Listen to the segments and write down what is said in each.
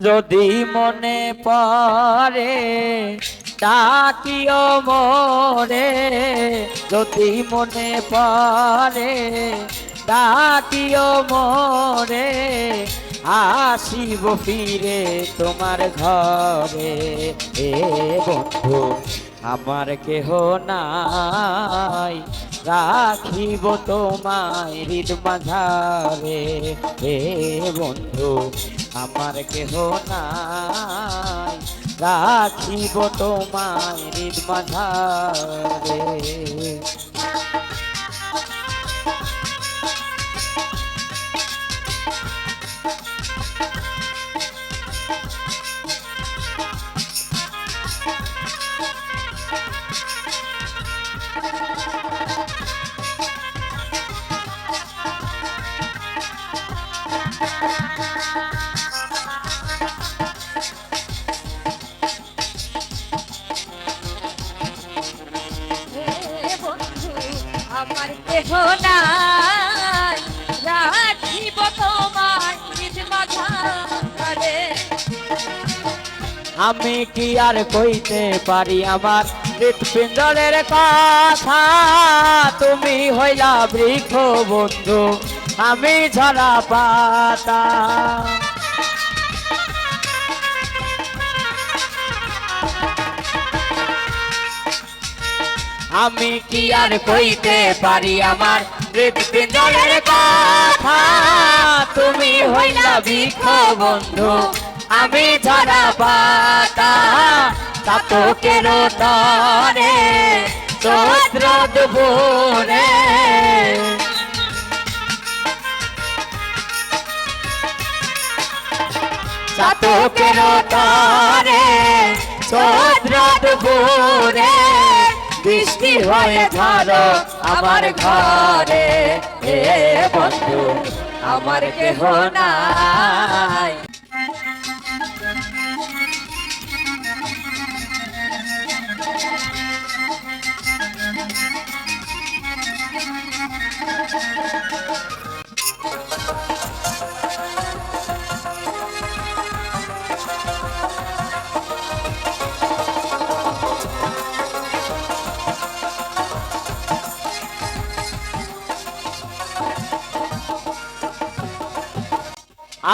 যদি মনে পড়ে ডাকিও মোরে যদি মনে পড়ে ডাকিও মরে আসিব ফিরে তোমার ঘরে। এ বন্ধু, আমার কেহ নাই। রাখিব তোমায় হৃদ মাঝারে হে বন্ধু আমার কেহ নাই। রাখিব তোমায় হৃদ মাঝারে আমি কি আর কইতে পারি আমার হৃৎপিণ্ডরের কথা? তুমি হইলা বৃক্ষ বন্ধু, আমি ঝরা পাতা। আমি কি আর কইতে পারি আমার হৃৎপিণ্ডরের কথা? তুমি হইলা বৃক্ষ বন্ধু, আমি ঝরা পাতা চাতকের তরে চৈত্র দুপুরে। চাতকের তরে চৈত্র দুপুরে। বৃষ্টি হয়ে ধারো আমার ঘরে। এ বন্ধু আমার কেহ নাই।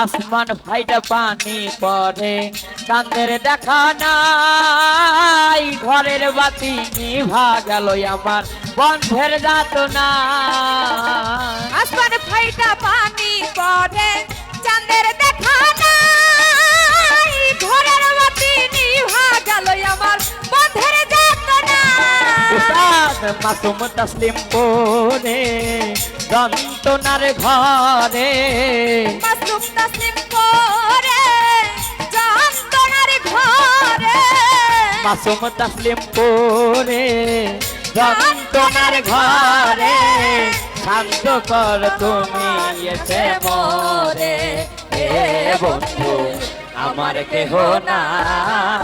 আসমান ফাইটা পানি পড়ে। চাঁদের দেখা নাই ঘরের বাতি নিভা গেল আমার বন্ধের যাত না আসমান ফাইটা পানি পড়ে চাঁদের দেখা নাই ঘরের বাতি নিভা গেল আমার বন্ধের যাতনা। উস্তাদ মাসুম তসলিম পরে যন্ত্রণার ঘরে। মাসলুম তাসলিম করে যন্ত্রণার ঘরে। মাসুম তসলিম পরে যন্ত্রণার ঘরে। শান্ত কর তুমি এসে মরে। হে বন্ধু আমার কেহ নাই।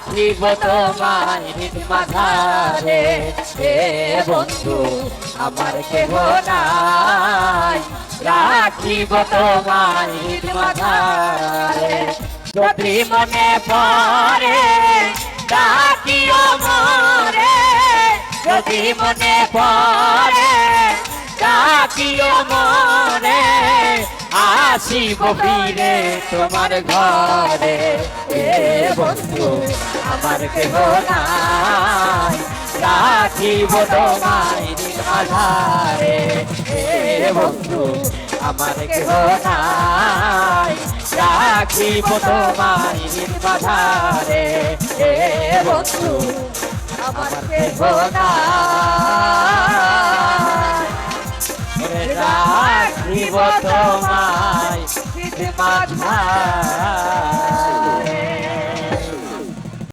রাখিব তোমায় মাঝারে হে বন্ধু, আমার কেহ নাই। রাখিব তোমায় মাঝারে যদি মনে পড়ে, ডাকিও মরে। যদি মনে পড়ে, ডাকিও মরে। আসিব ফিরে তোমার ঘরে। এ বন্ধু আমার কেহ নাই। রাখিব তোমায় আধারে এ বন্ধু, আমার কেহ নাই। রাখিব তোমায় বাধারে এ বন্ধু, আমার কেহ নাই। রাখিব তোমায় মাঝারে